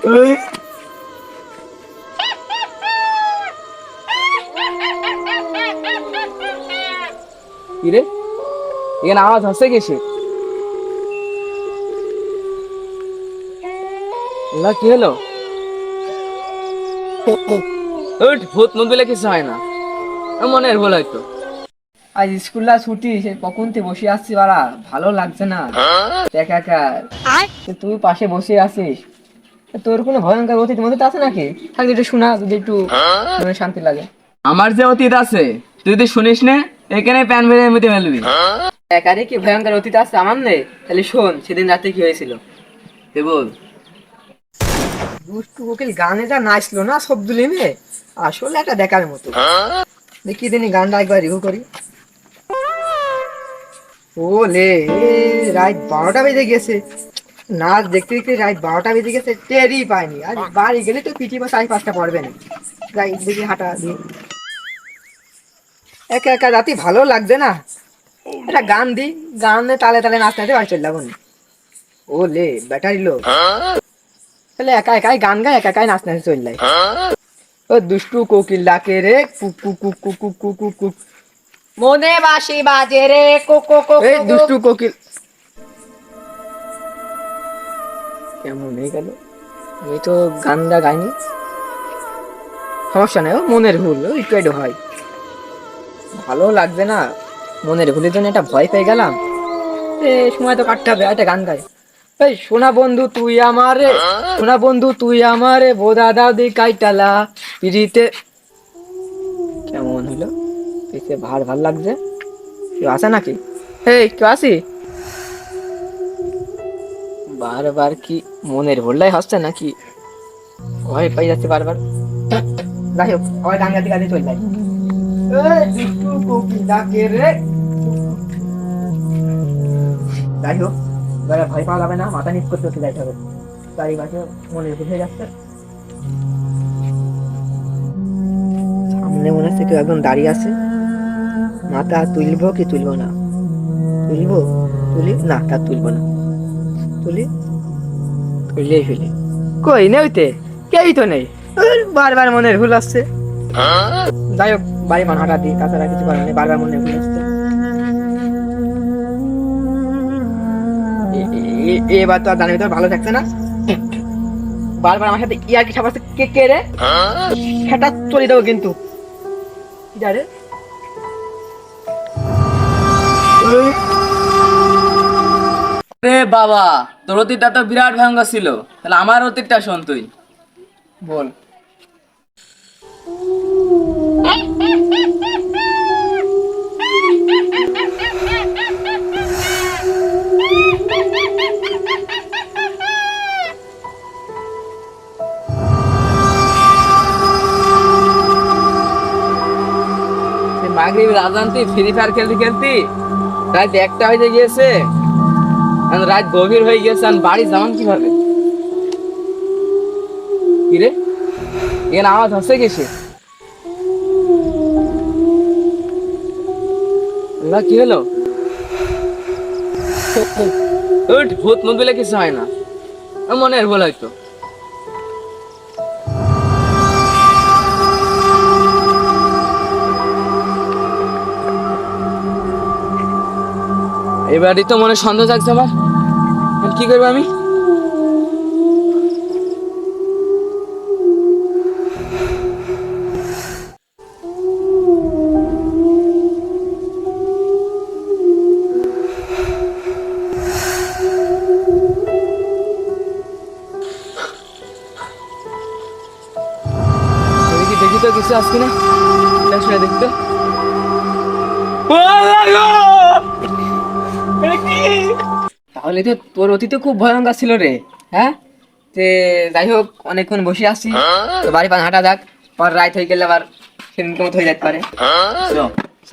কিরে? এখানে আওয়াজ হচ্ছে কিসে? না কি হলো? ভূত মুখ বলে কিছু হয় না। মনের ভুল হয়তো। আজ স্কুলটা ছুটি সে কখন থেকে বসে আসছি বাড়া। ভালো লাগছে না। একা একা। তো তুই পাশে বসে আছিস। তোর কোনো ভয়ঙ্কর অতীত মধ্যে আছে নাকি? থাকলে একটু শোনা যদি একটু মনে শান্তি লাগে। আমার যে অতীত আছে তুই যদি শুনিস না এখানে প্যান ভেঙে মেতে ফেলবি। একারে কি ভয়ঙ্কর অতীত আছে আমার নেই তাহলে শোন সেদিন রাতে কি হয়েছিল? তুই বল? দুষ্টু কোকিল গানে যা নাচলো না সব দুলিমে আসলে একটা দেখার মতো। দেখি দিনই গানটা একবার রিভিউ করি। ও লে রাত বারোটা বেজে গেছে। নাচ দেখতে দেখতে রাত বারোটা বেজে গেছে টেরই পায়নি। আর বাড়ি গেলে তো পিটি বা সাড়ে পাঁচটা পড়বে না। যাই দেখি হাঁটা দিয়ে। একা একা রাতে ভালো লাগবে না? একটা গান দি গানে তালে তালে নাচতে নাচতে বাড়ি চলে যাব ও লে ব্যাটারি লো। তাহলে একা একাই গান গায় একা একাই নাচতে নাচতে চলে যায়। ও দুষ্টু কোকিল ডাকে রে কুক কুক কুক কুক কুক কুক কুক মনে বাসি বাজে রে কোকো কোকো দুষ্টু কোকিল কেমন হয়ে গেল? আমি তো গানটা গাইনি। সমস্যা নেই মনের ভুল একটু একটু হয়। ভালো লাগবে না, মনের ভুলের জন্য একটা ভয় পেয়ে গেলাম। এ, সময় তো কাটতে হবে একটা গান গাই। এই সোনা বন্ধু তুই আমারে সোনা বন্ধু তুই আমারে বোদা দাদি কাইটালা, পিড়িতে। কেমন হলো? ভালো লাগছে? কেউ আছে নাকি? এই, কেউ আসি বারবার কি মনের ভুললাই হচ্ছে নাকি? ভয় পাই যাচ্ছে বারবার। যাই হোক আবার গান গাতে গাতে চলে যাই হোক ভয় পাওয়া যাবে না, মাথা নিচ করতে করতে যাইতে হবে চারিপাশে মনের ভুল যাচ্ছে। সামনে মনে হচ্ছে কেউ একজন দাঁড়িয়ে আছে। মাথা তুলবো কি তুলবো না? তুলবো? তুলি? না, তা তুলবো না। তুলি। তুললেই ফেলি কই, নেই ওইতে? কেউই তো নেই? বারবার মনের ভুল আসছে। যাই হোক, বাড়ি মান হাঁটা দিই, তাছাড়া কিছু করার নেই, বারবার মনের ভুল আসছে। এবার তো আর জানি ভিতরে ভালো থাকছে না। বারবার আমার সাথে ইয়ার কি সাবাসে, কে কে রে? সেটা চলে দেবো কিন্তু। কি জানে রে বাবা, তোর অতীতটা তো বিরাট ভয়ঙ্কর ছিল। তাহলে আমার অতীতটা শোন তুই। বল। মাগরিব রাজান্তি ফ্রি ফায়ার খেলতে খেলতে? রাত একটা হয়ে গিয়েছে। রাত গভীর হয়ে গেছে বাড়ি যাওয়ান কীভাবে? কিরে এখানে আওয়াজ হচ্ছে কিসে? কি হলো? ভূত মুখ বলে কিছু হয় না। মনের ভুল হয়তো। এবারই তো মনে সন্দেহ জাগছে আমার। কি করব আমি দেখি দেখি তো কিছু আসছে না শুনে দেখতে তাহলে তো তোর অতীতে খুব ভয়ঙ্কর ছিল রে হ্যাঁ? তে যাই হোক অনেকক্ষণ বসে আসছি। তো বাড়ি পান হাঁটা যাক পর রাত হয়ে গেলে আবার সেদিনকে মতো হয়ে যেতে পারে। চ, চ।